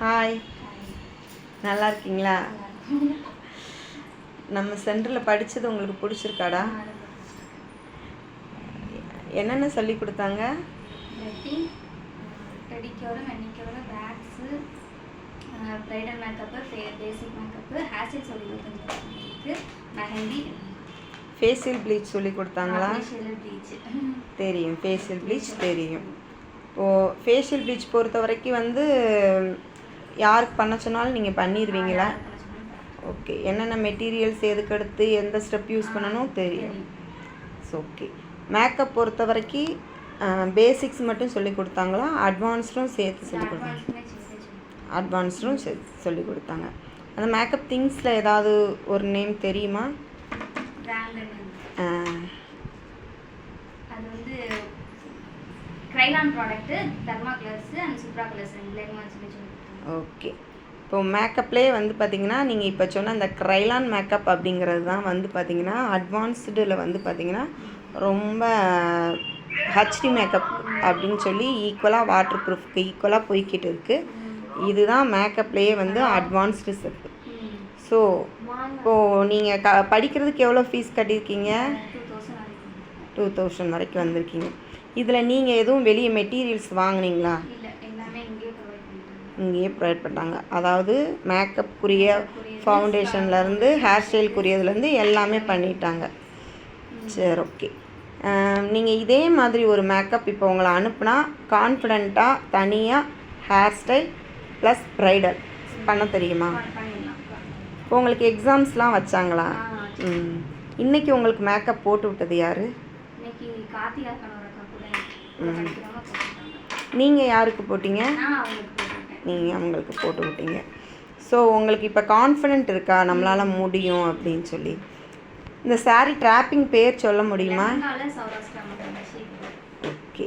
Hi நல்லா இருக்கீங்களா? நம்ம சென்டரில் படித்தது உங்களுக்கு பிடிச்சிருக்காடா? என்னென்ன சொல்லி கொடுத்தாங்க? Pedicure manicure packs bridal makeup basic makeup hair style சொல்லி மெஹந்தி. ஃபேஷியல் ப்ளீச் சொல்லி கொடுத்தாங்களா? தெரியும். ஃபேஷியல் ப்ளீச் தெரியும். ஓ ஃபேஷியல் ப்ளீச் பொறுத்த வரைக்கும் வந்து யாருக்கு பண்ண சொன்னாலும் நீங்கள் பண்ணிடுவீங்களா ஓகே என்னென்ன மெட்டீரியல்ஸ் எதுக்கு எடுத்து எந்த ஸ்டெப் யூஸ் பண்ணணும் தெரியும். ஓகே மேக்கப் பொறுத்த வரைக்கும் பேசிக்ஸ் மட்டும் சொல்லி கொடுத்தாங்களா? அட்வான்ஸ்டும் சேர்த்து சொல்லி கொடுத்தாங்க. அட்வான்ஸ்டும் சேர்த்து சொல்லி கொடுத்தாங்க. அந்த மேக்கப் திங்ஸில் ஏதாவது ஒரு நேம் தெரியுமா பிராண்டட் ஆ, அது வந்து Kryolan product Derma colours and Supra colours ரெண்டுலேயுமே சொல்லி. ஓகே இப்போ மேக்கப்லேயே வந்து பார்த்தீங்கன்னா நீங்கள் இப்போ சொன்ன அந்த க்ரைலான் மேக்கப் அப்படிங்கிறது தான் வந்து பார்த்தீங்கன்னா அட்வான்ஸ்டில் வந்து பார்த்தீங்கன்னா ரொம்ப ஹச்டி மேக்கப் அப்படின்னு சொல்லி ஈக்குவலாக வாட்டர் ப்ரூஃப்க்கு ஈக்குவலாக போய்கிட்டு இருக்குது இதுதான் மேக்கப்லேயே வந்து அட்வான்ஸ்டு ம். ஸோ இப்போது நீங்கள் க படிக்கிறதுக்கு எவ்வளோ ஃபீஸ் கட்டியிருக்கீங்க? டூ தௌசண்ட் வரைக்கும் வந்திருக்கீங்க. இதில் நீங்கள் எதுவும் வெளியே மெட்டீரியல்ஸ் வாங்குனீங்களா? இங்கேயே ப்ரொவைட் பண்ணுறாங்க அதாவது மேக்கப்புக்குரிய ஃபவுண்டேஷன்லேருந்து ஹேர் ஸ்டைலுக்குரியதுலேருந்து எல்லாமே பண்ணிட்டாங்க. சரி ஓகே நீங்கள் இதே மாதிரி ஒரு மேக்கப் இப்போ உங்களை அனுப்புனா கான்ஃபிடெண்ட்டாக தனியாக ஹேர் ஸ்டைல் ப்ளஸ் ப்ரைடல் பண்ண தெரியுமா? இப்போ உங்களுக்கு எக்ஸாம்ஸ்லாம் வச்சாங்களா? ம். இன்னைக்கு உங்களுக்கு மேக்கப் போட்டு விட்டது யார்? நீங்கள் யாருக்கு போட்டீங்க? நீங்கள் அவங்களுக்கு போட்டு விட்டீங்க. ஸோ உங்களுக்கு இப்போ கான்ஃபிடென்ட் இருக்கா? நம்மளால் முடியும் அப்படின்னு சொல்லி. இந்த saree ட்ராப்பிங் பேர் சொல்ல முடியுமா? ஓகே.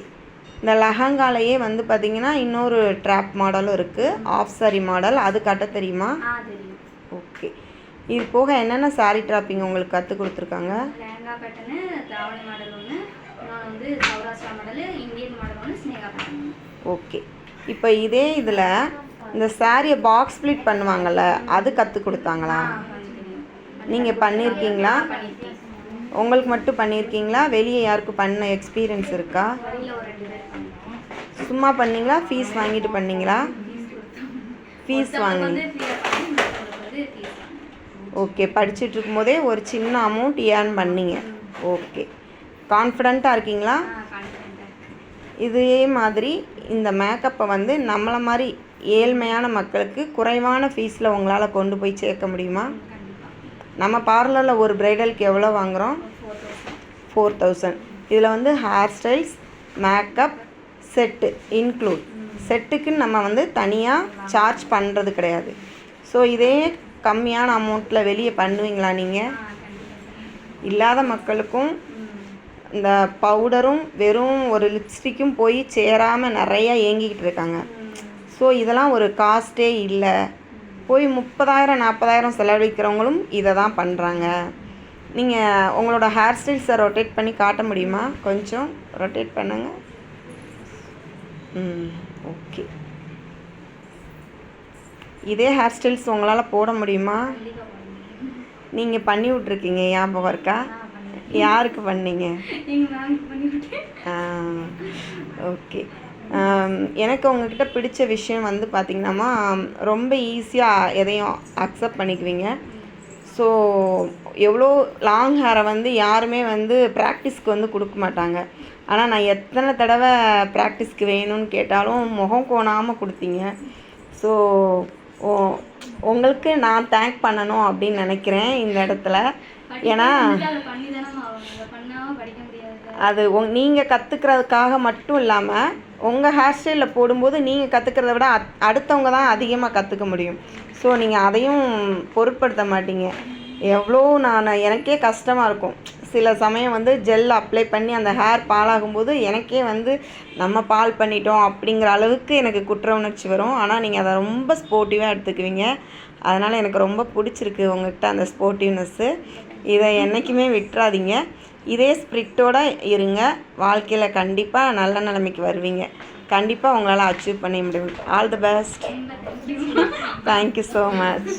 இந்த லெஹங்காலையே வந்து பார்த்தீங்கன்னா இன்னொரு ட்ராப் மாடலும் இருக்குது ஆஃப் saree மாடல் அது கட்ட தெரியுமா? ஓகே. இது போக என்னென்ன saree ட்ராப்பிங் உங்களுக்கு கற்றுக் கொடுத்துருக்காங்க? லெஹங்கா பேட்டர்னு தாவணி மாடல் ஒன்று இன்னொன்று வந்து சௌராஷ்டிரா மாடல் இந்தியன் மாடல் ஒன்று ஸ்னேகா பேட்டர்ன் ஓகே. இப்போ இதே இதில் இந்த சாரியை பாக்ஸ் ஸ்ப்ளிட் பண்ணுவாங்கள்ல அது கற்றுக் கொடுத்தாங்களா? நீங்கள் பண்ணியிருக்கீங்களா உங்களுக்கு மட்டும் பண்ணியிருக்கீங்களா வெளியே யாருக்கும் பண்ண எக்ஸ்பீரியன்ஸ் இருக்கா? சும்மா பண்ணீங்களா? ஃபீஸ் வாங்கிட்டு பண்ணீங்களா? ஃபீஸ் வாங்கி வந்து ஃப்ரீயாக பண்ணி இன்னொருத்தவங்களுக்கு வந்து ஃபீஸ் வாங்கினேன் ஓகே படிச்சுட்டு இருக்கும்போதே ஒரு சின்ன அமௌண்ட் ஏர்ன் பண்ணீங்க. ஓகே கான்ஃபிடண்ட்டாக இருக்கீங்களா? இதே மாதிரி இந்த மேக்கப்பை வந்து நம்மளை மாதிரி ஏழ்மையான மக்களுக்கு குறைவான ஃபீஸில் உங்களால் கொண்டு போய் சேர்க்க முடியுமா? நம்ம பார்லரில் ஒரு பிரைடலுக்கு எவ்வளோ வாங்குகிறோம் ஃபோர் தௌசண்ட் இதில் வந்து hair styles makeup set include செட்டுக்குன்னு நம்ம வந்து தனியாக சார்ஜ் பண்ணுறது கிடையாது. ஸோ இதே கம்மியான அமௌண்ட்டில் வெளியே பண்ணுவீங்களா நீங்கள் இல்லாத மக்களுக்கும் இந்த பவுடரும் வெறும் ஒரு லிப்ஸ்டிக்கும் போய் சேராமல் நிறைய ஏங்கிக்கிட்டு இருக்காங்க. ஸோ இதெல்லாம் ஒரு காஸ்ட்டே இல்லை. போய் முப்பதாயிரம் நாற்பதாயிரம் செலவழிக்கிறவங்களும் இதை தான் பண்ணுறாங்க நீங்கள் உங்களோட ஹேர் ஸ்டைல்ஸை ரொட்டேட் பண்ணி காட்ட முடியுமா? கொஞ்சம் ரொட்டேட் பண்ணுங்க. ம் ஓகே. இதே ஹேர் ஸ்டைல்ஸ் உங்களால் போட முடியுமா? நீங்கள் பண்ணி விட்ருக்கீங்க ஞாபகம் இருக்கா? யாருக்கு பண்ணீங்க? ஓகே எனக்கு உங்ககிட்ட பிடிச்ச விஷயம் வந்து பார்த்திங்கன்னா ரொம்ப ஈஸியாக எதையும் அக்செப்ட் பண்ணிக்குவீங்க. ஸோ எவ்வளோ லாங் ஹேரை வந்து யாருமே வந்து ப்ராக்டிஸ்க்கு வந்து கொடுக்க மாட்டாங்க. ஆனால் நான் எத்தனை தடவை ப்ராக்டிஸ்க்கு வேணும்னு கேட்டாலும் முகம் கோணாமல் கொடுத்தீங்க. ஸோ உங்களுக்கு நான் தேங்க் பண்ணணும் அப்படின்னு நினைக்கிறேன் இந்த இடத்துல. ஏன்னா அதை உங் நீங்கள் கற்றுக்கிறதுக்காக மட்டும் இல்லாமல் உங்கள் ஹேர் ஸ்டைலில் போடும்போது நீங்கள் கற்றுக்கிறத விட அத்- அடுத்தவங்க தான் அதிகமாக கற்றுக்க முடியும். ஸோ நீங்கள் அதையும் பொருட்படுத்த மாட்டீங்க. எவ்வளோ நான் எனக்கே கஷ்டமாக இருக்கும். சில சமயம் வந்து ஜெல் அப்ளை பண்ணி அந்த ஹேர் பாலாகும்போது எனக்கே வந்து நம்ம பால் பண்ணிட்டோம் அப்படிங்கிற அளவுக்கு எனக்கு குற்ற உணர்ச்சி வரும். ஆனால் நீங்கள் அதை ரொம்ப ஸ்போர்ட்டிவாக எடுத்துக்குவீங்க. அதனால் எனக்கு ரொம்ப பிடிச்சிருக்கு உங்கள்கிட்ட அந்த ஸ்போர்ட்டிவ்னஸ்ஸு இதை என்றைக்குமே விட்டுறாதீங்க. இதே ஸ்பிரிட்டோடு இருங்க. வாழ்க்கையில் கண்டிப்பாக நல்ல நிலைமைக்கு வருவீங்க. கண்டிப்பாக உங்களால் அச்சீவ் பண்ண முடியும். All the best thank you so much